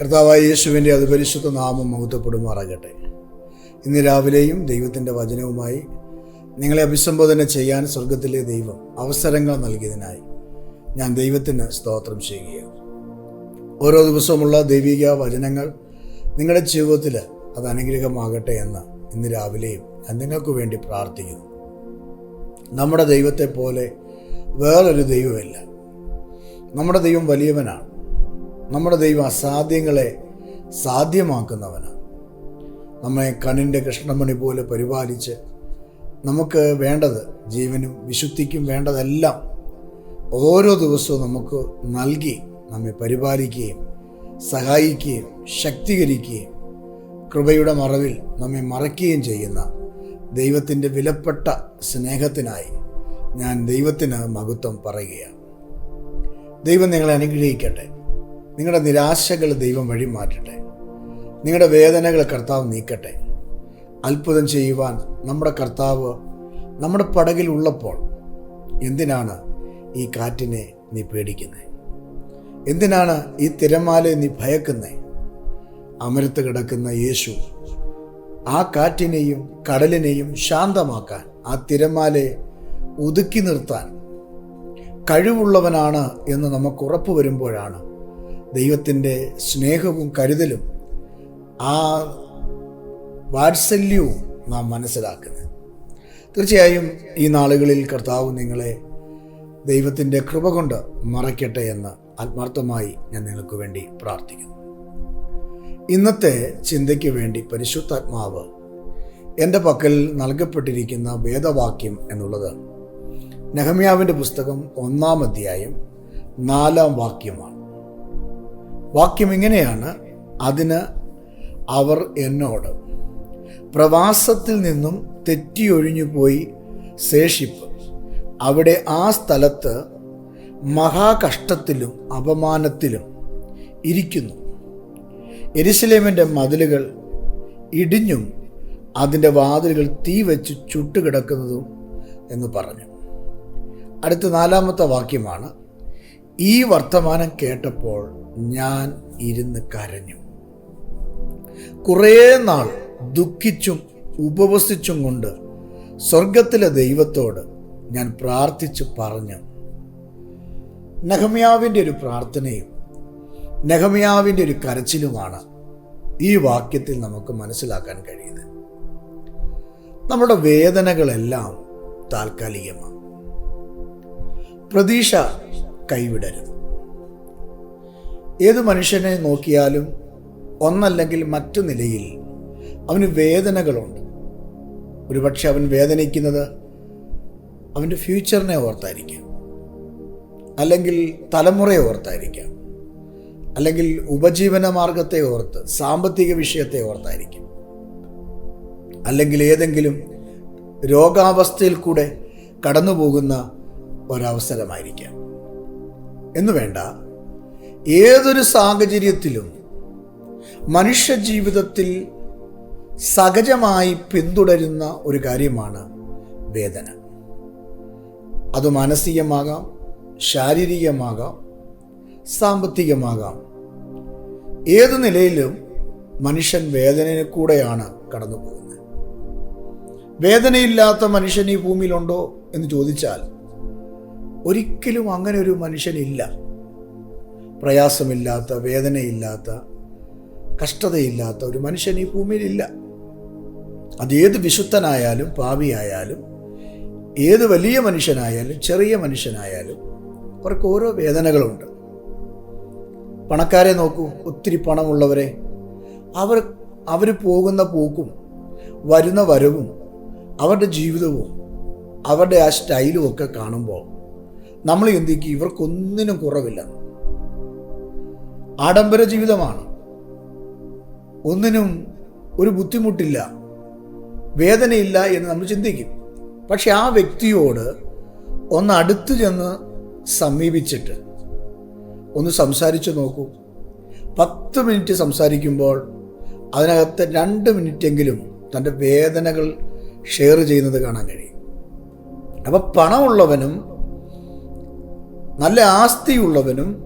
കർത്താവായ യേശുവിന്റെ അതിപരിശുദ്ധ നാമം മഹത്വപ്പെടുമാറാകട്ടെ. ഇന്ന് രാവിലെയും ദൈവത്തിന്റെ വചനവുമായി നിങ്ങളെ അഭിസംബോധന ചെയ്യാൻ സ്വർഗത്തിലെ ദൈവം അവസരങ്ങൾ നൽകിയതിനായി ഞാൻ ദൈവത്തിന് സ്തോത്രം ചെയ്യുകയാണ്. ഓരോ ദിവസവുമുള്ള ദൈവിക വചനങ്ങൾ നിങ്ങളുടെ ജീവിതത്തിൽ അത് അനുഗ്രഹമാകട്ടെ എന്ന് ഇന്ന് രാവിലെയും ഞാൻ നിങ്ങൾക്ക് വേണ്ടി പ്രാർത്ഥിക്കുന്നു. നമ്മുടെ ദൈവത്തെ പോലെ വേറൊരു ദൈവമല്ല. നമ്മുടെ ദൈവം വലിയവനാണ്. നമ്മുടെ ദൈവം അസാധ്യങ്ങളെ സാധ്യമാക്കുന്നവനാണ്. നമ്മെ കണ്ണിന്റെ കൃഷ്ണമണി പോലെ പരിപാലിച്ച് നമുക്ക് വേണ്ടത് ജീവനും വിശുദ്ധിക്കും വേണ്ടതെല്ലാം ഓരോ ദിവസവും നമുക്ക് നൽകി നമ്മെ പരിപാലിക്കുകയും സഹായിക്കുകയും ശക്തീകരിക്കുകയും കൃപയുടെ മറവിൽ നമ്മെ മറയ്ക്കുകയും ചെയ്യുന്ന ദൈവത്തിന്റെ വിലപ്പെട്ട സ്നേഹത്തിനായി ഞാൻ ദൈവത്തിന് മഹത്വം പറയുകയാണ്. ദൈവം നിങ്ങളെ അനുഗ്രഹിക്കട്ടെ. നിങ്ങളുടെ നിരാശകൾ ദൈവം വഴി മാറ്റട്ടെ. നിങ്ങളുടെ വേദനകൾ കർത്താവ് നീക്കട്ടെ. അത്ഭുതം ചെയ്യുവാൻ നമ്മുടെ കർത്താവ് നമ്മുടെ പടകിൽ ഉള്ളപ്പോൾ എന്തിനാണ് ഈ കാറ്റിനെ നീ പേടിക്കുന്നത് എന്തിനാണ് ഈ തിരമാലയെ നീ ഭയക്കുന്നത് അമരത്ത് കിടക്കുന്ന യേശു ആ കാറ്റിനെയും കടലിനെയും ശാന്തമാക്കാൻ ആ തിരമാലയെ ഒതുക്കി നിർത്താൻ കഴിവുള്ളവനാണ് എന്ന് നമുക്ക് ഉറപ്പ് വരുമ്പോഴാണ് ദൈവത്തിന്റെ സ്നേഹവും കരുതലും ആ വാത്സല്യവും നാം മനസ്സിലാക്കുന്നത്. തീർച്ചയായും ഈ നാളുകളിൽ കർത്താവ് നിങ്ങളെ ദൈവത്തിന്റെ കൃപ കൊണ്ട് മറയ്ക്കട്ടെ എന്ന് ആത്മാർത്ഥമായി ഞാൻ നിങ്ങൾക്ക് വേണ്ടി പ്രാർത്ഥിക്കുന്നു. ഇന്നത്തെ ചിന്തയ്ക്ക് വേണ്ടി പരിശുദ്ധാത്മാവ് എന്റെ പക്കൽ നൽകപ്പെട്ടിരിക്കുന്ന വേദവാക്യം എന്നുള്ളത് നെഹമ്യാവിന്റെ പുസ്തകം ഒന്നാം അധ്യായം നാലാം വാക്യമാണ്. വാക്യം ഇങ്ങനെയാണ്. അതിന് അവർ എന്നോട് പ്രവാസത്തിൽ നിന്നും തെറ്റിയൊഴിഞ്ഞു പോയി ശേഷിപ്പ്. അവിടെ ആ സ്ഥലത്ത് മഹാകഷ്ടത്തിലും അപമാനത്തിലും ഇരിക്കുന്നു. എരിശിലേമിന്റെ മതിലുകൾ ഇടിഞ്ഞും അതിന്റെ വാതിലുകൾ തീ വെച്ച് ചുട്ടുകിടക്കുന്നതും എന്ന് പറഞ്ഞു. അടുത്ത നാലാമത്തെ വാക്യമാണ്. ഈ വർത്തമാനം കേട്ടപ്പോൾ ഞാൻ ഇരുന്ന് കരഞ്ഞു. കുറേ നാൾ ദുഃഖിച്ചും ഉപവസിച്ചും കൊണ്ട് സ്വർഗത്തിലെ ദൈവത്തോട് ഞാൻ പ്രാർത്ഥിച്ചു പറഞ്ഞു. നഹമ്യാവിന്റെ ഒരു പ്രാർത്ഥനയും നഹമ്യാവിന്റെ ഒരു കരച്ചിലുമാണ് ഈ വാക്യത്തിൽ നമുക്ക് മനസ്സിലാക്കാൻ കഴിയുന്നത്. നമ്മുടെ വേദനകളെല്ലാം താൽക്കാലികമാണ്. പ്രതീക്ഷ കൈവിടരുത്. ഏത് മനുഷ്യനെ നോക്കിയാലും ഒന്നല്ലെങ്കിൽ മറ്റു നിലയിൽ അവന് വേദനകളുണ്ട്. ഒരുപക്ഷെ അവൻ വേദനിക്കുന്നത് അവന്റെ ഫ്യൂച്ചറിനെ ഓർത്തായിരിക്കാം. അല്ലെങ്കിൽ തലമുറയെ ഓർത്തായിരിക്കാം. അല്ലെങ്കിൽ ഉപജീവന മാർഗത്തെ ഓർത്ത് സാമ്പത്തിക വിഷയത്തെ ഓർത്തായിരിക്കും. അല്ലെങ്കിൽ ഏതെങ്കിലും രോഗാവസ്ഥയിൽ കൂടെ കടന്നുപോകുന്ന ഒരവസരമായിരിക്കാം. എന്നു വേണ്ട. ഏതൊരു സാഹചര്യത്തിലും മനുഷ്യ ജീവിതത്തിൽ സഹജമായി പിന്തുടരുന്ന ഒരു കാര്യമാണ് വേദന. അത് മാനസികമാകാം ശാരീരികമാകാം സാമ്പത്തികമാകാം. ഏത് നിലയിലും മനുഷ്യൻ വേദനയിൽ കൂടെയാണ് കടന്നു പോകുന്നത് വേദനയില്ലാത്ത മനുഷ്യൻ ഈ ഭൂമിയിലുണ്ടോ എന്ന് ചോദിച്ചാൽ ഒരിക്കലും അങ്ങനെ ഒരു മനുഷ്യനില്ല. പ്രയാസമില്ലാത്ത വേദനയില്ലാത്ത കഷ്ടതയില്ലാത്ത ഒരു മനുഷ്യൻ ഈ ഭൂമിയിലില്ല. അത് ഏത് വിശുദ്ധനായാലും പാവിയായാലും ഏത് വലിയ മനുഷ്യനായാലും ചെറിയ മനുഷ്യനായാലും അവർക്ക് ഓരോ വേദനകളുണ്ട്. പണക്കാരെ നോക്കൂ ഒത്തിരി പണമുള്ളവരെ. അവർ അവർ പോകുന്ന പോക്കും വരുന്ന വരവും അവരുടെ ജീവിതവും അവരുടെ ആ സ്റ്റൈലും ഒക്കെ കാണുമ്പോൾ നമ്മൾ ചിന്തിക്കും ഇവർക്കൊന്നിനും കുറവില്ല. ആഡംബര ജീവിതമാണ്. ഒന്നിനും ഒരു ബുദ്ധിമുട്ടില്ല. വേദനയില്ല എന്ന് നമ്മൾ ചിന്തിക്കും. പക്ഷെ ആ വ്യക്തിയോട് ഒന്ന് അടുത്ത് ചെന്ന് സമീപിച്ചിട്ട് ഒന്ന് സംസാരിച്ചു നോക്കൂ. പത്ത് മിനിറ്റ് സംസാരിക്കുമ്പോൾ അതിനകത്ത് രണ്ട് മിനിറ്റെങ്കിലും തന്റെ വേദനകൾ ഷെയർ ചെയ്യുന്നത് കാണാൻ കഴിയും. അപ്പം പണമുള്ളവനും നല്ല ആസ്തിയുള്ളവനും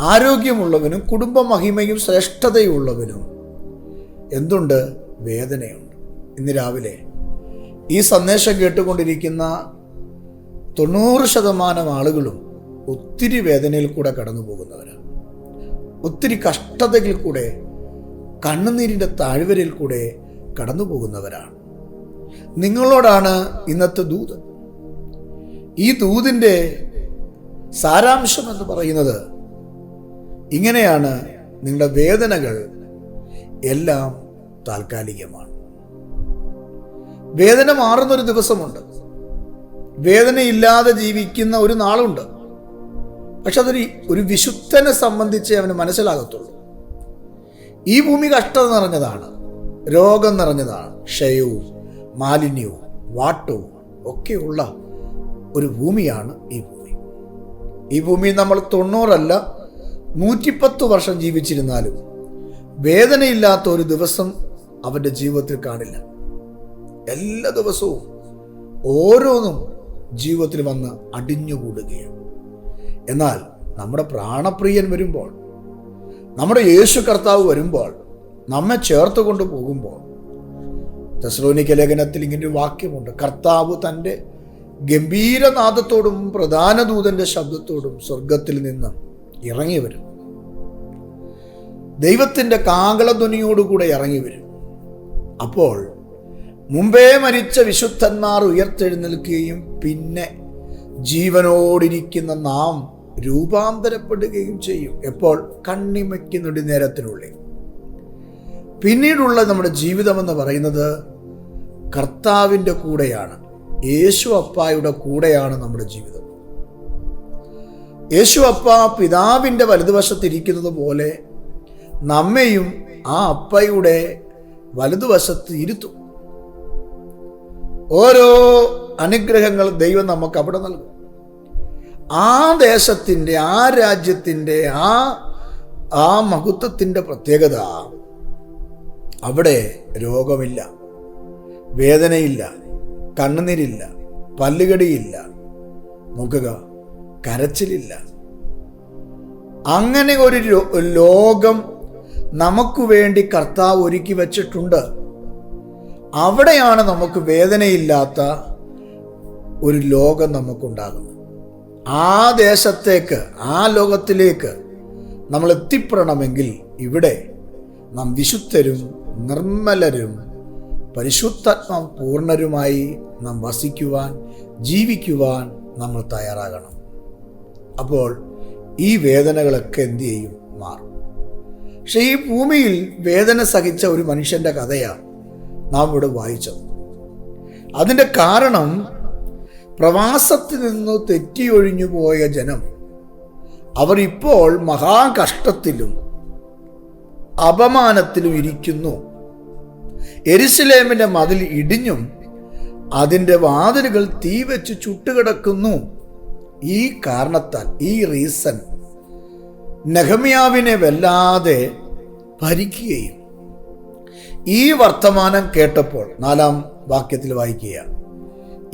ആരോഗ്യമുള്ളവനും കുടുംബ മഹിമയും ശ്രേഷ്ഠതയുള്ളവനും. എന്തുണ്ട്? വേദനയുണ്ട്. ഇന്ന് രാവിലെ ഈ സന്ദേശം കേട്ടുകൊണ്ടിരിക്കുന്ന തൊണ്ണൂറ് ശതമാനം ആളുകളും ഒത്തിരി വേദനയിൽ കൂടെ കടന്നു പോകുന്നവരാണ് ഒത്തിരി കഷ്ടതയിൽ കൂടെ കണ്ണുനീരിന്റെ താഴ്വരയിൽ കൂടെ കടന്നു പോകുന്നവരാണ് നിങ്ങളോടാണ് ഇന്നത്തെ ദൂത്. ഈ ദൂതിന്റെ സാരാംശം എന്ന് പറയുന്നത് ഇങ്ങനെയാണ് നിങ്ങളുടെ വേദനകൾ എല്ലാം താൽക്കാലികമാണ്. വേദന മാറുന്നൊരു ദിവസമുണ്ട്. വേദനയില്ലാതെ ജീവിക്കുന്ന ഒരു നാളുണ്ട്. പക്ഷെ അതൊരു ഒരു വിശുദ്ധനെ സംബന്ധിച്ച് അവന് മനസ്സിലാകത്തുള്ളൂ. ഈ ഭൂമി കഷ്ടത നിറഞ്ഞതാണ് രോഗം നിറഞ്ഞതാണ് ക്ഷയവും മാലിന്യവും വാട്ടവും ഒക്കെയുള്ള ഒരു ഭൂമിയാണ് ഈ ഭൂമി. ഈ ഭൂമി നമ്മൾ തൊണ്ണൂറല്ല നൂറ്റിപ്പത്ത് വർഷം ജീവിച്ചിരുന്നാലും വേദനയില്ലാത്ത ഒരു ദിവസം അവന്റെ ജീവിതത്തിൽ കാണില്ല. എല്ലാ ദിവസവും ഓരോന്നും ജീവിതത്തിൽ വന്ന് അടിഞ്ഞുകൂടുകയാണ്. എന്നാൽ നമ്മുടെ പ്രാണപ്രിയൻ വരുമ്പോൾ നമ്മുടെ യേശു കർത്താവ് വരുമ്പോൾ നമ്മെ ചേർത്ത് കൊണ്ടു പോകുമ്പോൾ തെസ്ലോനിക്ക ലേഖനത്തിൽ ഇങ്ങനെ ഒരു വാക്യമുണ്ട് കർത്താവ് തന്റെ ഗംഭീരനാദത്തോടും പ്രധാന ദൂതന്റെ ശബ്ദത്തോടും സ്വർഗത്തിൽ നിന്ന് ഇറങ്ങി വരും. ദൈവത്തിന്റെ കാകളധ്വനിയോടുകൂടെ ഇറങ്ങി വരും. അപ്പോൾ മുമ്പേ മരിച്ച വിശുദ്ധന്മാർ ഉയർത്തെഴുന്നേൽക്കുകയും പിന്നെ ജീവനോടിരിക്കുന്ന നാം രൂപാന്തരപ്പെടുകയും ചെയ്യും. എപ്പോൾ? കണ്ണിമയ്ക്ക് നേരത്തിനുള്ളിൽ പിന്നീടുള്ള നമ്മുടെ ജീവിതം എന്ന് പറയുന്നത് കർത്താവിന്റെ കൂടെയാണ്. യേശു അപ്പായുടെ കൂടെയാണ് നമ്മുടെ ജീവിതം. യേശു അപ്പ പിതാവിന്റെ വലതുവശത്തിരിക്കുന്നത് പോലെ നമ്മയും ആ അപ്പയുടെ വലതുവശത്ത് ഇരുത്തും. ഓരോ അനുഗ്രഹങ്ങൾ ദൈവം നമുക്ക് അവിടെ നൽകും. ആ ദേശത്തിന്റെ ആ രാജ്യത്തിന്റെ ആ ആ മഹത്വത്തിന്റെ പ്രത്യേകത അവിടെ രോഗമില്ല വേദനയില്ല കണ്ണുനീരില്ല പല്ലുകടിയില്ല. നോക്കുക കരച്ചിലില്ല. അങ്ങനെ ഒരു ലോകം നമുക്ക് വേണ്ടി കർത്താവ് ഒരുക്കി വച്ചിട്ടുണ്ട്. അവിടെയാണ് നമുക്ക് വേദനയില്ലാത്ത ഒരു ലോകം നമുക്കുണ്ടാകുന്നത്. ആ ദേശത്തേക്ക് ആ ലോകത്തിലേക്ക് നമ്മൾ എത്തിപ്പെടണമെങ്കിൽ ഇവിടെ നാം വിശുദ്ധരും നിർമ്മലരും പരിശുദ്ധാത്മ പൂർണരുമായി നാം വസിക്കുവാൻ ജീവിക്കുവാൻ നമ്മൾ തയ്യാറാകണം. അപ്പോൾ ഈ വേദനകളൊക്കെ എന്തു ചെയ്യും? മാറും. പക്ഷെ ഈ ഭൂമിയിൽ വേദന സഹിച്ച ഒരു മനുഷ്യന്റെ കഥയാണ് നാം ഇവിടെ വായിച്ചത്. അതിന്റെ കാരണം പ്രവാസത്തിൽ നിന്ന് തെറ്റിയൊഴിഞ്ഞു പോയ ജനം അവർ ഇപ്പോൾ മഹാകഷ്ടത്തിലും അപമാനത്തിലും ഇരിക്കുന്നു. എരുസലേമിന്റെ മതിൽ ഇടിഞ്ഞും അതിന്റെ വാതിലുകൾ തീ വെച്ച് ചുട്ടുകിടക്കുന്നു. ഈ കാരണത്താൽ ഈ റീസൺ നെഹമ്യാവിനെ വല്ലാതെ ഭരിക്കുകയും ഈ വർത്തമാനം കേട്ടപ്പോൾ നാലാം വാക്യത്തിൽ വായിക്കുക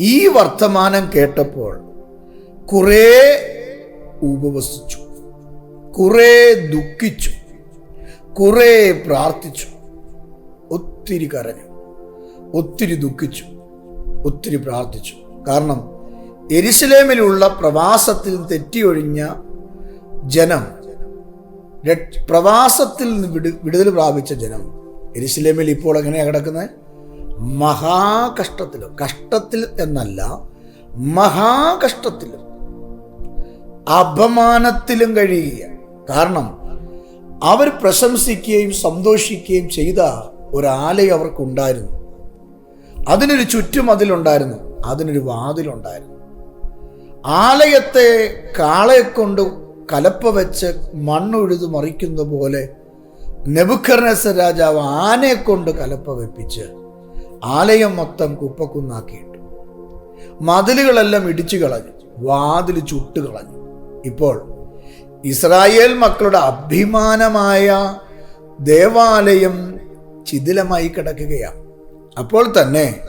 ഈ വർത്തമാനം കേട്ടപ്പോൾ കുറേ ഉപവസിച്ചു കുറേ ദുഃഖിച്ചു കുറേ പ്രാർത്ഥിച്ചു. ഒത്തിരി കരഞ്ഞു ഒത്തിരി ദുഃഖിച്ചു ഒത്തിരി പ്രാർത്ഥിച്ചു. കാരണം എരിശിലേമിലുള്ള പ്രവാസത്തിൽ തെറ്റിയൊഴിഞ്ഞ ജനം പ്രവാസത്തിൽ വിടു വിടുതൽ പ്രാപിച്ച ജനം എരിശിലേമിൽ ഇപ്പോൾ എങ്ങനെയാണ് കിടക്കുന്നത്? മഹാകഷ്ടത്തിലും കഷ്ടത്തിൽ എന്നല്ല മഹാകഷ്ടത്തിലും അപമാനത്തിലും കഴിയുക കാരണം അവർ പ്രശംസിക്കുകയും സന്തോഷിക്കുകയും ചെയ്ത ഒരാലയം അവർക്കുണ്ടായിരുന്നു. അതിനൊരു ചുറ്റും അതിലുണ്ടായിരുന്നു. അതിനൊരു വാതിലുണ്ടായിരുന്നു. ആലയത്തെ കാളയെ കൊണ്ട് കലപ്പ വെച്ച് മണ്ണുഴുതു മറിക്കുന്ന പോലെ നെബുക്കർണസ രാജാവ് ആനയെ കൊണ്ട് കലപ്പ വെപ്പിച്ച് ആലയം മൊത്തം കുപ്പക്കുന്നാക്കിയിട്ടു. മതിലുകളെല്ലാം ഇടിച്ചു കളഞ്ഞു. വാതിൽ ചുട്ടു കളഞ്ഞു. ഇപ്പോൾ ഇസ്രായേൽ മക്കളുടെ അഭിമാനമായ ദേവാലയം ചിതിലമായി കിടക്കുകയാണ്. അപ്പോൾ തന്നെ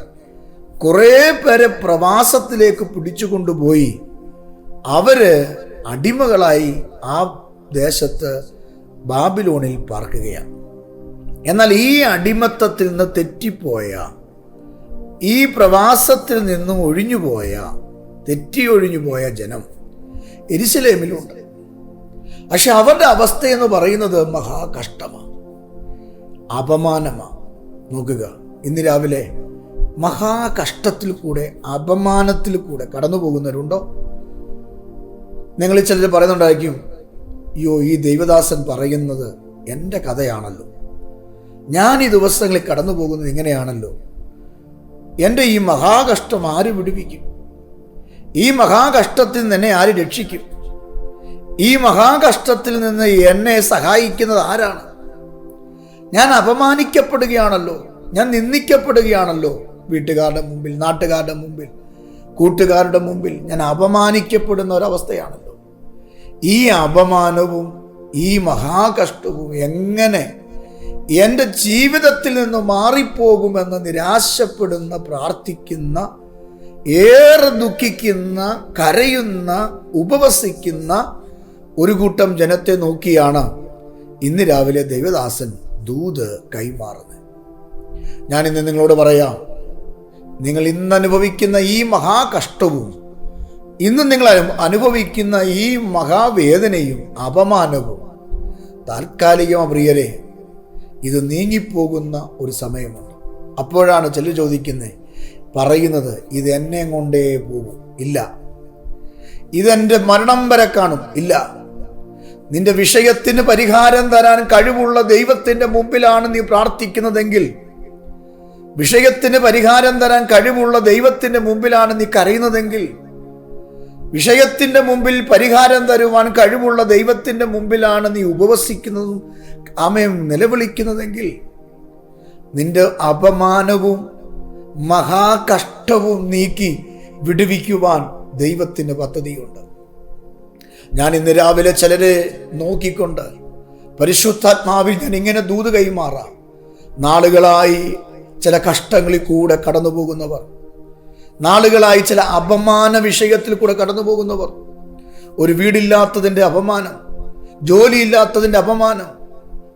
കുറേ പേരെ പ്രവാസത്തിലേക്ക് പിടിച്ചു കൊണ്ടുപോയി അവർ അടിമകളായി ആ ദേശത്ത് ബാബിലോണിൽ പാർക്കുകയാണ്. എന്നാൽ ഈ അടിമത്തത്തിൽ നിന്ന് തെറ്റിപ്പോയ ഈ പ്രവാസത്തിൽ നിന്നും ഒഴിഞ്ഞുപോയ തെറ്റി ഒഴിഞ്ഞുപോയ ജനം എരിശിലേമിലുണ്ട്. പക്ഷെ അവരുടെ അവസ്ഥയെന്ന് പറയുന്നത് മഹാകഷ്ടമാണ്. അപമാനമാണ് നോക്കുക. ഇന്ന് രാവിലെ മഹാകഷ്ടത്തിൽ കൂടെ അപമാനത്തിൽ കൂടെ കടന്നു പോകുന്നവരുണ്ടോ? നിങ്ങൾ ചിലർ പറയുന്നുണ്ടായിരിക്കും അയ്യോ ഈ ദൈവദാസൻ പറയുന്നത് എന്റെ കഥയാണല്ലോ. ഞാൻ ഈ ദിവസങ്ങളിൽ കടന്നു പോകുന്നത് ഇങ്ങനെയാണല്ലോ. എന്റെ ഈ മഹാകഷ്ടം ആര് പിടിപ്പിക്കും ഈ മഹാകഷ്ടത്തിൽ നിന്ന് എന്നെ ആര് രക്ഷിക്കും? ഈ മഹാകഷ്ടത്തിൽ നിന്ന് എന്നെ സഹായിക്കുന്നത് ആരാണ്? ഞാൻ അപമാനിക്കപ്പെടുകയാണല്ലോ. ഞാൻ നിന്ദിക്കപ്പെടുകയാണല്ലോ. വീട്ടുകാരുടെ മുമ്പിൽ നാട്ടുകാരുടെ മുമ്പിൽ കൂട്ടുകാരുടെ മുമ്പിൽ ഞാൻ അപമാനിക്കപ്പെടുന്ന ഒരവസ്ഥയാണല്ലോ. ഈ അപമാനവും ഈ മഹാകഷ്ടവും എങ്ങനെ എന്റെ ജീവിതത്തിൽ നിന്ന് മാറിപ്പോകുമെന്ന് നിരാശപ്പെടുന്ന പ്രാർത്ഥിക്കുന്ന ഏറെ ദുഃഖിക്കുന്ന കരയുന്ന ഉപവസിക്കുന്ന ഒരു കൂട്ടം ജനത്തെ നോക്കിയാണ് ഇന്ന് രാവിലെ ദൈവദാസൻ. ദൂത് കൈമാറുന്നത് ഞാനിന്ന് നിങ്ങളോട് പറയാം നിങ്ങൾ ഇന്ന് അനുഭവിക്കുന്ന ഈ മഹാകഷ്ടവും ഇന്ന് നിങ്ങൾ അനുഭവിക്കുന്ന ഈ മഹാവേദനയും അപമാനവും താൽക്കാലികം പ്രിയരെ ഇത് നീങ്ങിപ്പോകുന്ന ഒരു സമയമുണ്ട്. അപ്പോഴാണ് ചെല്ലു ചോദിക്കുന്നത് പറയുന്നത് ഇത് എന്നെ കൊണ്ടേ പോകും? ഇല്ല. ഇതെന്റെ മരണം വരെ കാണും. ഇല്ല. നിന്റെ വിഷയത്തിന് പരിഹാരം തരാൻ കഴിവുള്ള ദൈവത്തിന്റെ മുമ്പിലാണ് നീ പ്രാർത്ഥിക്കുന്നതെങ്കിൽ വിഷയത്തിന് പരിഹാരം തരാൻ കഴിവുള്ള ദൈവത്തിന്റെ മുമ്പിലാണ് നീ കരയുന്നതെങ്കിൽ വിഷയത്തിന്റെ മുമ്പിൽ പരിഹാരം തരുവാൻ കഴിവുള്ള ദൈവത്തിന്റെ മുമ്പിലാണ് നീ ഉപവസിക്കുന്നതും അമയം നിലവിളിക്കുന്നതെങ്കിൽ നിന്റെ അപമാനവും മഹാകഷ്ടവും നീക്കി വിടുവിക്കുവാൻ ദൈവത്തിന്റെ പദ്ധതിയുണ്ട്. ഞാൻ ഇന്ന് രാവിലെ ചിലരെ നോക്കിക്കൊണ്ട് പരിശുദ്ധാത്മാവിൽ ഞാൻ ഇങ്ങനെ ദൂത് കൈമാറാം. നാളുകളായി ചില കഷ്ടങ്ങളിൽ കൂടെ കടന്നു പോകുന്നവർ നാളുകളായി ചില അപമാന വിഷയത്തിൽ കൂടെ കടന്നു പോകുന്നവർ ഒരു വീടില്ലാത്തതിന്റെ അപമാനം ജോലിയില്ലാത്തതിന്റെ അപമാനം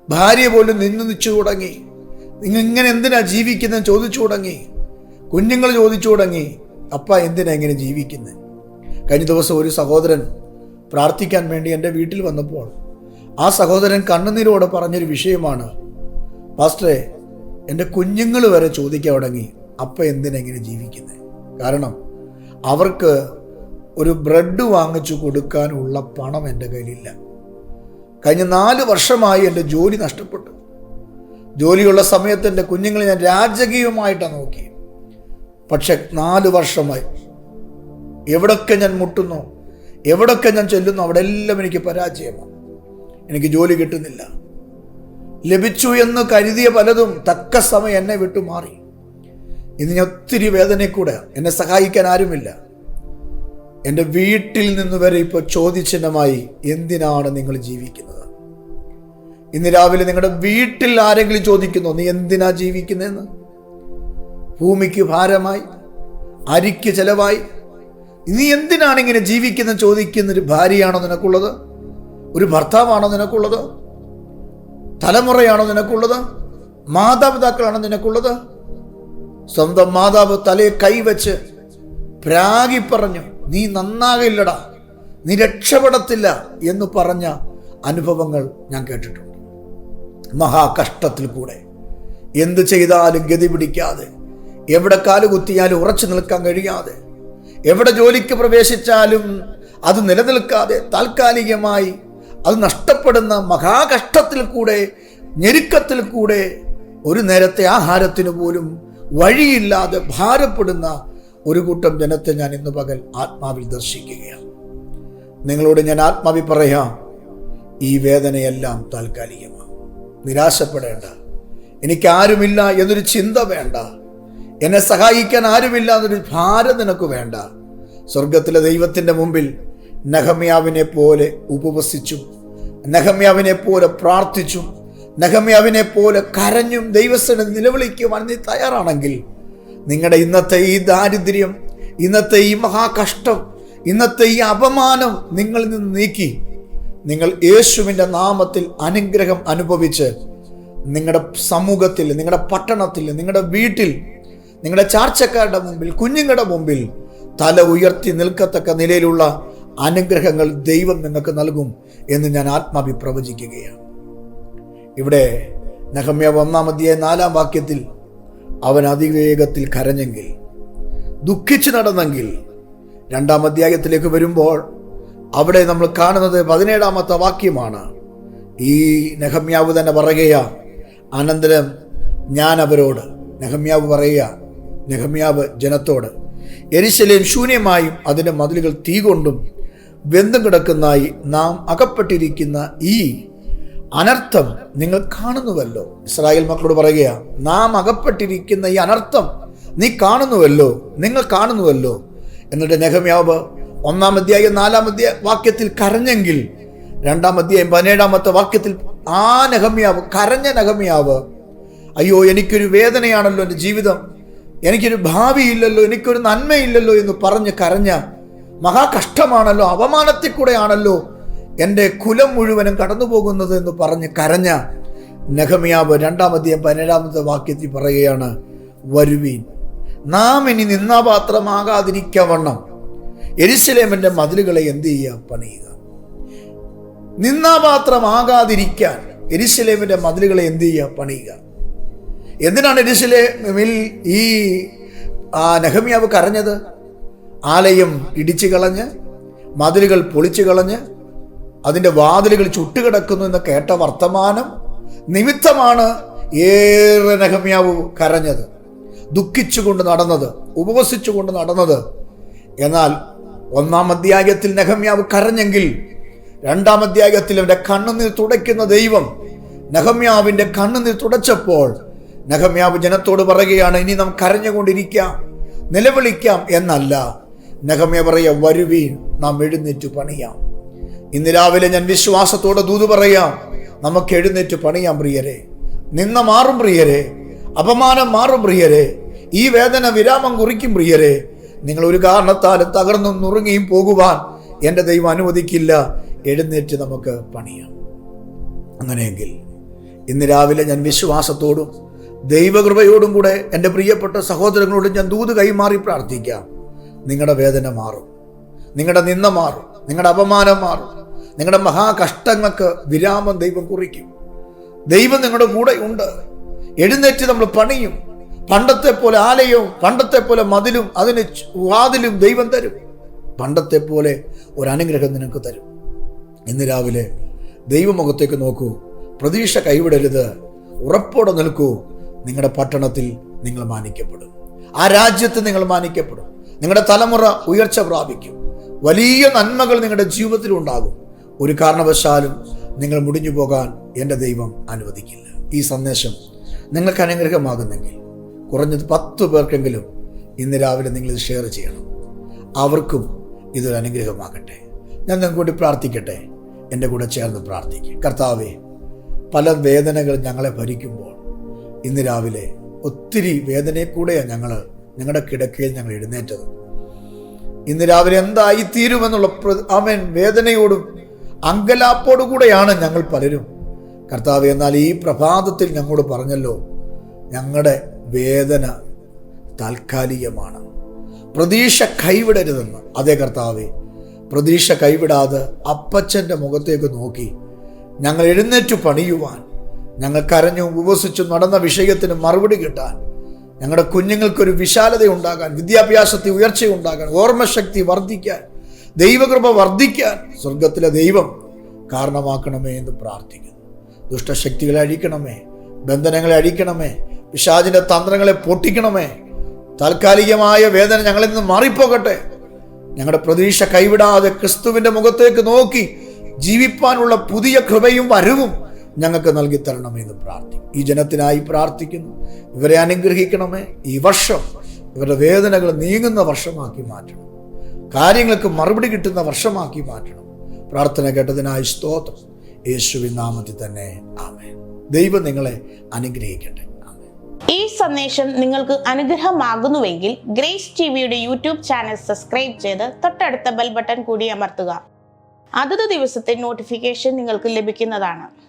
ഭാര്യ പോലും നിന്ന് നിച്ചു തുടങ്ങി നിങ്ങൾ ഇങ്ങനെ എന്തിനാ ജീവിക്കുന്നത് ചോദിച്ചു തുടങ്ങി കുഞ്ഞുങ്ങൾ ചോദിച്ചു തുടങ്ങി അപ്പ എന്തിനാ ഇങ്ങനെ ജീവിക്കുന്നത് കഴിഞ്ഞ ദിവസം ഒരു സഹോദരൻ പ്രാർത്ഥിക്കാൻ വേണ്ടി എന്റെ വീട്ടിൽ വന്നപ്പോൾ ആ സഹോദരൻ കണ്ണുനീരോടെ പറഞ്ഞൊരു വിഷയമാണ് പാസ്റ്ററെ എന്റെ കുഞ്ഞുങ്ങൾ വരെ ചോദിക്കാൻ തുടങ്ങി. അപ്പ എന്തിനെങ്ങനെ ജീവിക്കുന്നത് കാരണം അവർക്ക് ഒരു ബ്രെഡ് വാങ്ങിച്ചു കൊടുക്കാനുള്ള പണം എന്റെ കയ്യിലില്ല. കഴിഞ്ഞ നാല് വർഷമായി എന്റെ ജോലി നഷ്ടപ്പെട്ടു. ജോലിയുള്ള സമയത്ത് എന്റെ കുഞ്ഞുങ്ങളെ ഞാൻ രാജകീയമായിട്ടാണ് നോക്കി പക്ഷെ നാല് വർഷമായി. എവിടൊക്കെ ഞാൻ മുട്ടുന്നു എവിടൊക്കെ ഞാൻ ചെല്ലുന്നു അവിടെ എല്ലാം എനിക്ക് പരാജയമാണ്. എനിക്ക് ജോലി കിട്ടുന്നില്ല. ലഭിച്ചു എന്ന് കരുതിയ പലതും തക്ക സമയം എന്നെ വിട്ടു മാറി. ഇന്ന് ഞാൻ ഒത്തിരി വേദനയിൽ കൂടെ എന്നെ സഹായിക്കാൻ ആരുമില്ല. എന്റെ വീട്ടിൽ നിന്ന് വരെ ഇപ്പോൾ ചോദ്യചിഹ്നമായി എന്തിനാണ് നിങ്ങൾ ജീവിക്കുന്നത്? ഇന്ന് രാവിലെ നിങ്ങളുടെ വീട്ടിൽ ആരെങ്കിലും ചോദിക്കുന്നു നീ എന്തിനാ ജീവിക്കുന്നതെന്ന്? ഭൂമിക്ക് ഭാരമായി അരിക്ക് ചെലവായി നീ എന്തിനാണ് ഇങ്ങനെ ജീവിക്കുന്ന ചോദിക്കുന്ന ഒരു ഭാര്യയാണോ നിനക്കുള്ളത്? ഒരു ഭർത്താവാണോ നിനക്കുള്ളത്? തലമുറയാണോ നിനക്കുള്ളത്? മാതാപിതാക്കളാണോ നിനക്കുള്ളത്? സ്വന്തം മാതാവ് തലയെ കൈവച്ച് പ്രാഗി പറഞ്ഞു നീ നന്നാകില്ലടാ നീ രക്ഷപ്പെടത്തില്ല എന്ന് പറഞ്ഞ അനുഭവങ്ങൾ ഞാൻ കേട്ടിട്ടുണ്ട്. മഹാകഷ്ടത്തിൽ കൂടെ. എന്ത് ചെയ്താലും ഗതി പിടിക്കാതെ എവിടെ കാലുകുത്തിയാലും ഉറച്ചു നിൽക്കാൻ കഴിയാതെ എവിടെ ജോലിക്ക് പ്രവേശിച്ചാലും അത് നിലനിൽക്കാതെ താൽക്കാലികമായി അത് നഷ്ടപ്പെടുന്ന മഹാകഷ്ടത്തിൽ കൂടെ ഞെരുക്കത്തിൽ കൂടെ ഒരു നേരത്തെ ആഹാരത്തിന് പോലും വഴിയില്ലാതെ ഭാരപ്പെടുന്ന ഒരു കൂട്ടം ജനത്തെ ഞാൻ ഇന്ന് പകൽ ആത്മാവിൽ ദർശിക്കുകയാണ്. നിങ്ങളോട് ഞാൻ ആത്മാവിൽ പറയാം ഈ വേദനയെല്ലാം താൽക്കാലികമാണ്. നിരാശപ്പെടേണ്ട. എനിക്കാരുമില്ല എന്നൊരു ചിന്ത വേണ്ട. എന്നെ സഹായിക്കാൻ ആരുമില്ല ഭാരം നിനക്ക് വേണ്ട. സ്വർഗത്തിലെ ദൈവത്തിന്റെ മുമ്പിൽ നഹമ്യാവിനെ പോലെ ഉപവസിച്ചും നഹമ്യാവിനെ പോലെ പ്രാർത്ഥിച്ചും നഹമ്യാവിനെ പോലെ കരഞ്ഞും ദൈവസ്ഥനെ നിലവിളിക്കുവാൻ നീ തയ്യാറാണെങ്കിൽ നിങ്ങളുടെ ഇന്നത്തെ ഈ ദാരിദ്ര്യം ഇന്നത്തെ ഈ മഹാകഷ്ടം ഇന്നത്തെ ഈ അപമാനം നിങ്ങളിൽ നിന്ന് നീക്കി നിങ്ങൾ യേശുവിന്റെ നാമത്തിൽ അനുഗ്രഹം അനുഭവിച്ച് നിങ്ങളുടെ സമൂഹത്തിൽ നിങ്ങളുടെ പട്ടണത്തിൽ നിങ്ങളുടെ വീട്ടിൽ നിങ്ങളുടെ ചാർച്ചക്കാരുടെ മുമ്പിൽ കുഞ്ഞുങ്ങളുടെ മുമ്പിൽ തല ഉയർത്തി നിൽക്കത്തക്ക നിലയിലുള്ള അനുഗ്രഹങ്ങൾ ദൈവം നിങ്ങൾക്ക് നൽകും എന്ന് ഞാൻ ആത്മാഭി പ്രവചിക്കുകയാണ്. ഇവിടെ നഹമ്യ ഒന്നാമതിയെ നാലാം വാക്യത്തിൽ അവൻ അതിവേഗത്തിൽ കരഞ്ഞെങ്കിൽ ദുഃഖിച്ചു നടന്നെങ്കിൽ രണ്ടാം അധ്യായത്തിലേക്ക് വരുമ്പോൾ അവിടെ നമ്മൾ കാണുന്നത് പതിനേഴാമത്തെ വാക്യമാണ്. ഈ നഹമ്യാവ് തന്നെ പറയുക അനന്തരം ഞാൻ അവരോട് നഹമ്യാവ് പറയുക നെഹമ്യാവ് ജനത്തോട് എരിശലേം ശൂന്യമായും അതിന്റെ മതിലുകൾ തീ കൊണ്ടും വെന്തും കിടക്കുന്നതായി നാം അകപ്പെട്ടിരിക്കുന്ന ഈ അനർത്ഥം നിങ്ങൾ കാണുന്നുവല്ലോ. ഇസ്രായേൽ മക്കളോട് പറയുകയാണ് നാം അകപ്പെട്ടിരിക്കുന്ന ഈ അനർത്ഥം നീ കാണുന്നുവല്ലോ നിങ്ങൾ കാണുന്നുവല്ലോ. എന്നിട്ട് നെഹമ്യാവ് ഒന്നാം അധ്യായം നാലാം അധ്യായ വാക്യത്തിൽ കരഞ്ഞെങ്കിൽ രണ്ടാം അധ്യായം പതിനേഴാമത്തെ വാക്യത്തിൽ ആ നെഹമ്യാവ് കരഞ്ഞ നെഹമ്യാവ് അയ്യോ എനിക്കൊരു വേദനയാണല്ലോ എന്റെ ജീവിതം. എനിക്കൊരു ഭാവിയില്ലല്ലോ എനിക്കൊരു നന്മയില്ലല്ലോ എന്ന് പറഞ്ഞ് കരഞ്ഞ മഹാകഷ്ടമാണല്ലോ അവമാനത്തിൽ കൂടെയാണല്ലോ എന്റെ കുലം മുഴുവനും കടന്നു പോകുന്നത് എന്ന് പറഞ്ഞ് കരഞ്ഞ നെഹമിയാവ് രണ്ടാമധ്യം പതിനേഴാമത്തെ വാക്യത്തിൽ പറയുകയാണ് വരുവീൻ. നാം ഇനി നിന്നാപാത്രമാകാതിരിക്കവണ്ണം എരിശിലേമന്റെ മതിലുകളെ എന്ത് ചെയ്യുക? പണിയുക. നിന്നാപാത്രമാകാതിരിക്കാൻ എരിശിലേമിന്റെ മതിലുകളെ എന്ത് ചെയ്യുക? പണിയുക. എന്തിനാണ് എരിശിലേമിൽ ഈ ആ നെഹമിയാവ് കരഞ്ഞത്? ആലയം ഇടിച്ചു കളഞ്ഞ് മതിലുകൾ പൊളിച്ചു കളഞ്ഞ് അതിന്റെ വാതിലുകൾ ചുട്ടുകിടക്കുന്നു എന്ന് കേട്ട വർത്തമാനം നിമിത്തമാണ് ഏറെ നെഹമ്യാവ് കരഞ്ഞത് ദുഃഖിച്ചുകൊണ്ട് നടന്നത് ഉപവസിച്ചുകൊണ്ട് നടന്നത്. എന്നാൽ ഒന്നാം അധ്യായത്തിൽ നെഹമ്യാവ് കരഞ്ഞെങ്കിൽ രണ്ടാം അധ്യായത്തിൽ അവന്റെ കണ്ണുനീർ തുടയ്ക്കുന്ന ദൈവം നെഹമ്യാവിന്റെ കണ്ണുനീർ തുടച്ചപ്പോൾ നെഹമ്യാവ് ജനത്തോട് പറയുകയാണ് ഇനി നാം കരഞ്ഞുകൊണ്ടിരിക്കാം നിലവിളിക്കാം എന്നല്ല. നഖമ്യ പറയുക വരുവീൻ നാം എഴുന്നേറ്റ് പണിയാം. ഇന്ന് രാവിലെ ഞാൻ വിശ്വാസത്തോടെ ദൂത് പറയാം നമുക്ക് എഴുന്നേറ്റ് പണിയാം പ്രിയരെ. നിന്ന മാറും പ്രിയരെ. അപമാനം മാറും പ്രിയരെ. ഈ വേദന വിരാമം കുറിക്കും പ്രിയരെ. നിങ്ങൾ ഒരു കാരണത്താലും തകർന്നും നുറുങ്ങിയും പോകുവാൻ എന്റെ ദൈവം അനുവദിക്കില്ല. എഴുന്നേറ്റ് നമുക്ക് പണിയാം. അങ്ങനെയെങ്കിൽ ഇന്ന് രാവിലെ ഞാൻ വിശ്വാസത്തോടും ദൈവകൃപയോടും കൂടെ എന്റെ പ്രിയപ്പെട്ട സഹോദരങ്ങളോട് ഞാൻ ദൂത് കൈമാറി പ്രാർത്ഥിക്കാം നിങ്ങളുടെ വേദന മാറും. നിങ്ങളുടെ നിന്ന മാറും. നിങ്ങളുടെ അപമാനം മാറും. നിങ്ങളുടെ മഹാകഷ്ടങ്ങൾക്ക് വിരാമം ദൈവം കുറിക്കും. ദൈവം നിങ്ങളുടെ കൂടെ ഉണ്ട്. എഴുന്നേറ്റ് നമ്മൾ പണിയും. പണ്ടത്തെ പോലെ ആലയവും പണ്ടത്തെ പോലെ മതിലും അതിന് വാതിലും ദൈവം തരും. പണ്ടത്തെ പോലെ ഒരു അനുഗ്രഹം നിനക്ക് തരും. ഇന്ന് രാവിലെ ദൈവമുഖത്തേക്ക് നോക്കൂ. പ്രതീക്ഷ കൈവിടരുത്. ഉറപ്പോടെ നിൽക്കൂ. നിങ്ങളുടെ പട്ടണത്തിൽ നിങ്ങൾ മാനിക്കപ്പെടും. ആ രാജ്യത്ത് നിങ്ങൾ മാനിക്കപ്പെടും. നിങ്ങളുടെ തലമുറ ഉയർച്ച പ്രാപിക്കും. വലിയ നന്മകൾ നിങ്ങളുടെ ജീവിതത്തിൽ ഉണ്ടാകും. ഒരു കാരണവശാലും നിങ്ങൾ മുടിഞ്ഞു പോകാൻ എന്റെ ദൈവം അനുവദിക്കില്ല. ഈ സന്ദേശം നിങ്ങൾക്ക് അനുഗ്രഹമാകുന്നെങ്കിൽ കുറഞ്ഞത് പത്ത് പേർക്കെങ്കിലും ഇന്ന് രാവിലെ നിങ്ങൾ ഇത് ഷെയർ ചെയ്യണം. അവർക്കും ഇതൊരു അനുഗ്രഹമാകട്ടെ. ഞാൻ നിങ്ങൾക്ക് വേണ്ടി പ്രാർത്ഥിക്കട്ടെ. എന്റെ കൂടെ ചേർന്ന് പ്രാർത്ഥിക്കും. കർത്താവേ പല വേദനകൾ ഞങ്ങളെ ഭരിക്കുമ്പോൾ ഇന്ന് രാവിലെ ഒത്തിരി വേദനയെ കൂടെയാണ് ഞങ്ങൾ ഞങ്ങളുടെ കിടക്കയിൽ ഞങ്ങൾ എഴുന്നേറ്റത്. ഇന്ന് രാവിലെ എന്തായി തീരുമെന്നുള്ള അവൻ വേദനയോടും അങ്കലാപ്പോടു കൂടെയാണ് ഞങ്ങൾ പലരും. കർത്താവ് എന്നാൽ ഈ പ്രഭാതത്തിൽ ഞങ്ങളോട് പറഞ്ഞല്ലോ ഞങ്ങളുടെ വേദന താൽക്കാലികമാണ്. പ്രതീക്ഷ കൈവിടരുതെന്ന്. അതേ കർത്താവെ പ്രതീക്ഷ കൈവിടാതെ അപ്പച്ചന്റെ മുഖത്തേക്ക് നോക്കി ഞങ്ങൾ എഴുന്നേറ്റു പണിയുവാൻ. ഞങ്ങൾ കരഞ്ഞു ഉപസിച്ചു നടന്ന വിഷയത്തിന് മറുപടി കിട്ടാൻ. ഞങ്ങളുടെ കുഞ്ഞുങ്ങൾക്കൊരു വിശാലത ഉണ്ടാകാൻ വിദ്യാഭ്യാസത്തിൽ ഉയർച്ചയുണ്ടാകാൻ ഓർമ്മശക്തി വർദ്ധിക്കാൻ ദൈവകൃപ വർദ്ധിക്കാൻ സ്വർഗത്തിലെ ദൈവം കാരണമാക്കണമേ എന്ന് പ്രാർത്ഥിക്കുന്നു. ദുഷ്ടശക്തികളെ അഴിക്കണമേ ബന്ധനങ്ങളെ അഴിക്കണമേ പിശാചിന്റെ തന്ത്രങ്ങളെ പൊട്ടിക്കണമേ. താൽക്കാലികമായ വേദന ഞങ്ങളിൽ നിന്ന് മാറിപ്പോകട്ടെ. ഞങ്ങളുടെ പ്രതീക്ഷ കൈവിടാതെ ക്രിസ്തുവിന്റെ മുഖത്തേക്ക് നോക്കി ജീവിപ്പാനുള്ള പുതിയ കൃപയും വരവും ഞങ്ങൾക്ക് നൽകി തരണമേ എന്ന് പ്രാർത്ഥിക്കും ഈ ജനത്തിനായി പ്രാർത്ഥിക്കുന്നു. ഇവരെ അനുഗ്രഹിക്കണമേ. ഈ വർഷം ഇവരുടെ വേദനകൾ നീങ്ങുന്ന വർഷമാക്കി മാറ്റണം. കാര്യങ്ങൾക്ക് മറുപടി കിട്ടുന്ന വർഷമാക്കി മാറ്റണം. പ്രാർത്ഥന കേട്ടതിനായി സ്തോത്രം. യേശുവിൻ നാമത്തിൽ തന്നെ. ആമേ ദൈവം നിങ്ങളെ അനുഗ്രഹിക്കട്ടെ. ഈ സന്ദേശം നിങ്ങൾക്ക് അനുഗ്രഹമാകുന്നുവെങ്കിൽ ഗ്രേസ് ടി വിയുടെ യൂട്യൂബ് ചാനൽ സബ്സ്ക്രൈബ് ചെയ്ത് തൊട്ടടുത്ത ബെൽ ബട്ടൺ കൂടി അമർത്തുക. അതത് ദിവസത്തെ നോട്ടിഫിക്കേഷൻ നിങ്ങൾക്ക് ലഭിക്കുന്നതാണ്.